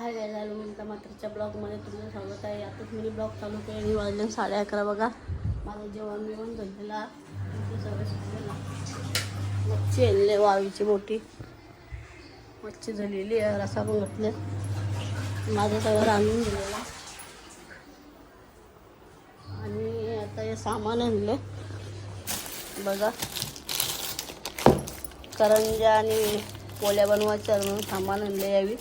हाय काय झालं म्हणता मात्रच्या ब्लॉगमध्ये तुमचं स्वागत आहे आताच मी ब्लॉग चालू केला आणि वाजले साडे अकरा बघा. माझं जेवण बिवण झालेला. सगळं मच्छी आणले वावीची मोठी. मच्छी झालेली आहे रसा पण घातले माझं सगळं रांधून दिलेला आणि आता हे सामान आणले बघा. करंजा आणि पोल्या बनवायच्या म्हणून सामान आणले यावी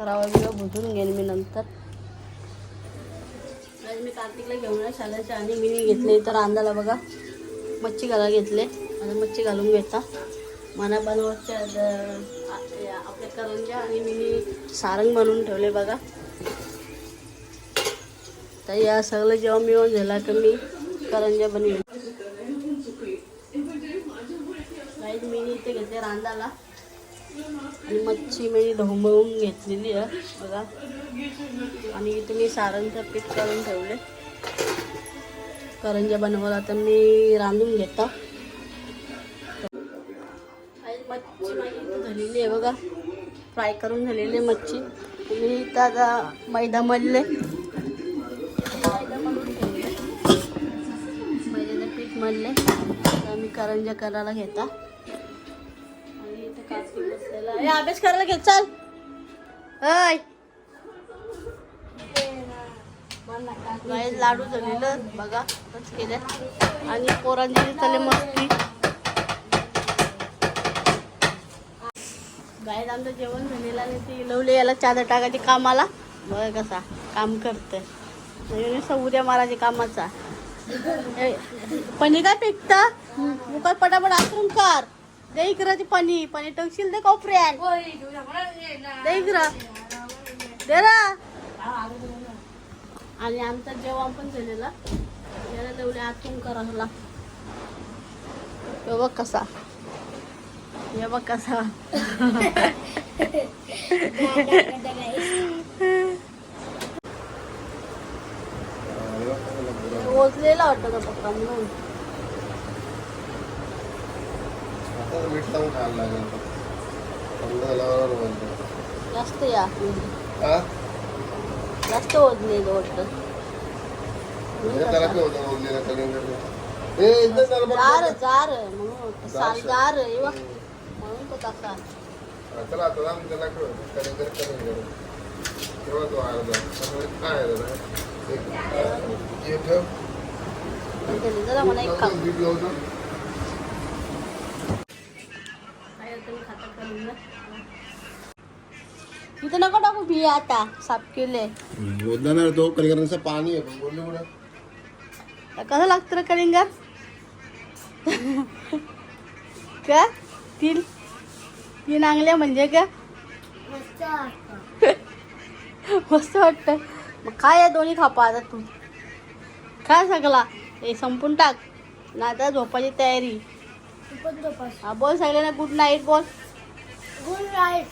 रवा बिवा भुजून घेईन मी नंतर. आज मी कार्तिकला घेऊन आहे शाळेच्या आणि मी घेतले तर अंदाला बघा. मच्छी घाला घेतले. आता मच्छी घालून घेता. मना बनवायच्या आपले आ- आपल्या करंजा आणि मी सारंग बनवून ठेवले बघा. तर या सगळं जेव्हा मिळून झाला तर मी करंजा बनवेन. मी इथे घेतले रांदाला आणि मच्छी मी ढोंबवून घेतलेली आहे बघा. आणि इथे मी सारणचं पीठ करून ठेवले. करंजा बनवायला तर मी रांधून घेता. मच्छी माझी झालेली आहे बघा. फ्राय करून झालेली आहे मच्छी. मी इथं आता मैदा मळले. मैदा मैद्याचं पीठ मळले. तर मी करंजा करायला घेता. बसलेला अभ्यास करायला घे चल. ऐ. लाडू झालेलं बघा आताच केल्या. आणि पोरांची चले मस्ती. गाय आमचं जेवण झालेलं आणि ती लवली याला चादर टाकायची कामाला. बघ कसा काम करते उद्या मारायचे कामाचा. पण काय पिकता? मुखात पटापट आसरून कर. दे इकडं ती पनी पनी टकशील दे कोपऱ्यात दे इकडं दे आणि आमचं जेवण पण झालेलं. याला तेवढे आतून करायला. हे बघ कसा. हे बघ कसा. ओझलेला वाटतं का पक्का म्हणून आता मीठ लावून खायला लागेल थंड झाल्यावर. जास्त या हा? जास्त ओझलेलं वाटतं म्हणजे त्याला काय होतं ओढलेलं कलिंगड? जार जार म्हणून. साल जार बघ. म्हणून तो तसा हा, चला आता जाऊन त्याला काय होतं? कलिंगड, कलिंगड. ठेवा तो अर्धा. त्यामुळे काय आहे? एक, हे ठेव. मला इथं नको टाकू बिया आता साफ केले बोलला ना तो कलिंगडाचं पाणी आहे पण बोलले कुठं? कसं लागतं रे कलिंगड? का? तीन? तीन आंगल्या म्हणजे का? मस्त वाटतं. मग काय या दोन्ही खापा आता तू? काय सगळा? हे संपून टाक. ना आता झोपायची तयारी. हा बोल सगळ्यांना गुड नाईट बोल. Good night